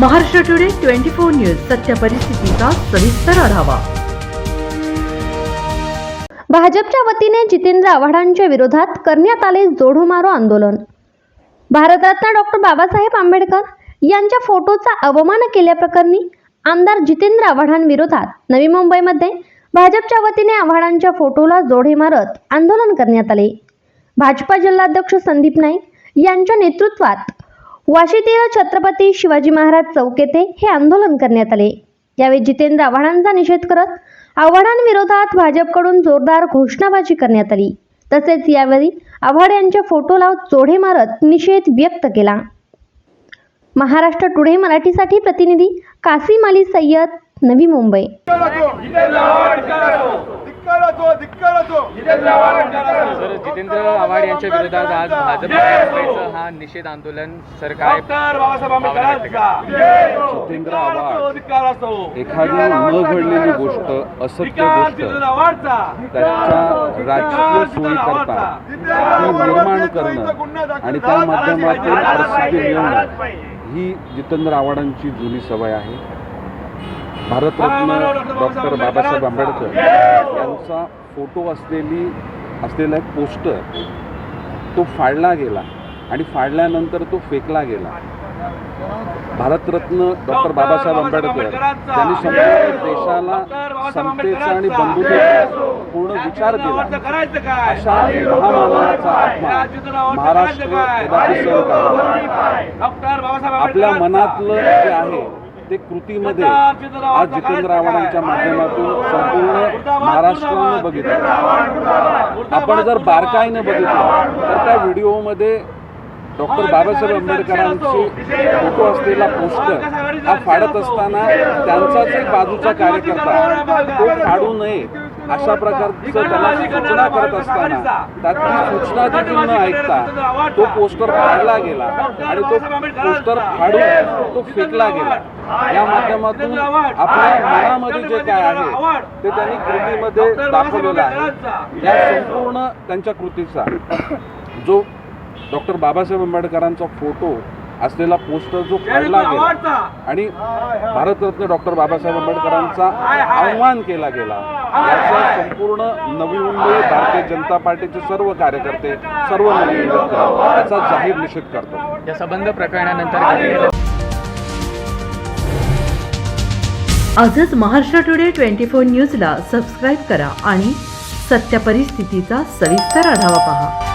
Maharashtra today twenty four news सत्य परिस्थितीचा सविस्तर आढावा. भाजपच्या वतीने जितेंद्र आव्हाडांच्या विरोधात करण्यात आले जोडो मारो आंदोलन. भारतरत्न डॉक्टर बाबासाहेब आंबेडकर यांच्या फोटोचा अवमान केल्याप्रकरणी आमदार जितेंद्र आव्हाडांविरोधात नवी मुंबईमध्ये भाजपच्या वतीने आव्हाडांच्या फोटोला जोडे मारत आंदोलन करण्यात आले. भाजपा जिल्हाध्यक्ष संदीप नाईक यांच्या नेतृत्वात वाशीतील छत्रपती शिवाजी महाराज चौक येथे हे आंदोलन करण्यात आले. यावेळी जितेंद्र आव्हाडांचा निषेध करत आव्हाडांविरोधात भाजपकडून जोरदार घोषणाबाजी करण्यात आली. तसेच यावेळी आव्हाड यांच्या फोटोला चोढे मारत निषेध व्यक्त केला. महाराष्ट्र टुडे मराठीसाठी प्रतिनिधी कासिम अली सय्यद नवी मुंबई. सर जितेंद्र आव्हाड यांच्या विरोधात आज भाजप मुंबईचं हा. निषेध आंदोलन सर काय आंबेडकरांचा जितेंद्र आव्हाड एखादी न घडलेली गोष्ट असत्य गोष्ट त्याच्या राजकीय सोयीकरता ती निर्माण करणं आणि त्या माध्यमातून प्रसिद्धी मिळवणं ही जितेंद्र आव्हाडांची जुनी सवय आहे. भारतरत्न डॉक्टर बाबासाहेब आंबेडकर यांचा फोटो असलेली असलेला एक पोस्टर तो फाडला गेला आणि फाडल्यानंतर तो फेकला गेला. भारतरत्न डॉक्टर बाबासाहेब आंबेडकर यांनी संपूर्ण देशाला समतेचा आणि बंधुतेचा पूर्ण विचार काय? अशा महामानवाचा अपमान महाराष्ट्र कदापि आपल्या मनातलं जे आहे ते कृतीमध्ये आज जितेंद्र आव्हाडांच्या माध्यमातून संपूर्ण महाराष्ट्रानं बघितलं. आपण जर बारकाईने बघितलं तर त्या व्हिडिओमध्ये डॉक्टर बाबासाहेब आंबेडकरांची फोटो असलेला पोस्टर हा फाडत असताना त्यांचाच एक बाजूचा कार्यकर्ता तो फाडू नये. अशा प्रकारचं त्याला सूचना करत असताना त्यात ती सूचना देखील न ऐकता तो पोस्टर फाडला गेला आणि तो पोस्टर फाडून तो फेकला गेला. या माध्यमातून आपल्या मनामध्ये जे काय आहे ते त्यांनी कृतीमध्ये दाखवलेलं आहे. या संपूर्ण त्यांच्या कृतीचा जो डॉक्टर बाबासाहेब आंबेडकरांचा फोटो असलेला पोस्टर जो फाडला गेला आणि भारतरत्न डॉक्टर बाबासाहेब आंबेडकरांचा आव्हान केला गेला. याचा संपूर्ण नवी मुंबई भारतीय जनता पार्टीचे सर्व कार्यकर्ते सर्व नवी मुंबईकर याचा जाहीर निषेध करतात. या संबंध प्रकरणानंतर आजच महाराष्ट्र टुडे ट्वेंटी फोर न्यूजला सबस्क्राईब करा आणि सत्य परिस्थितीचा सविस्तर आढावा पहा.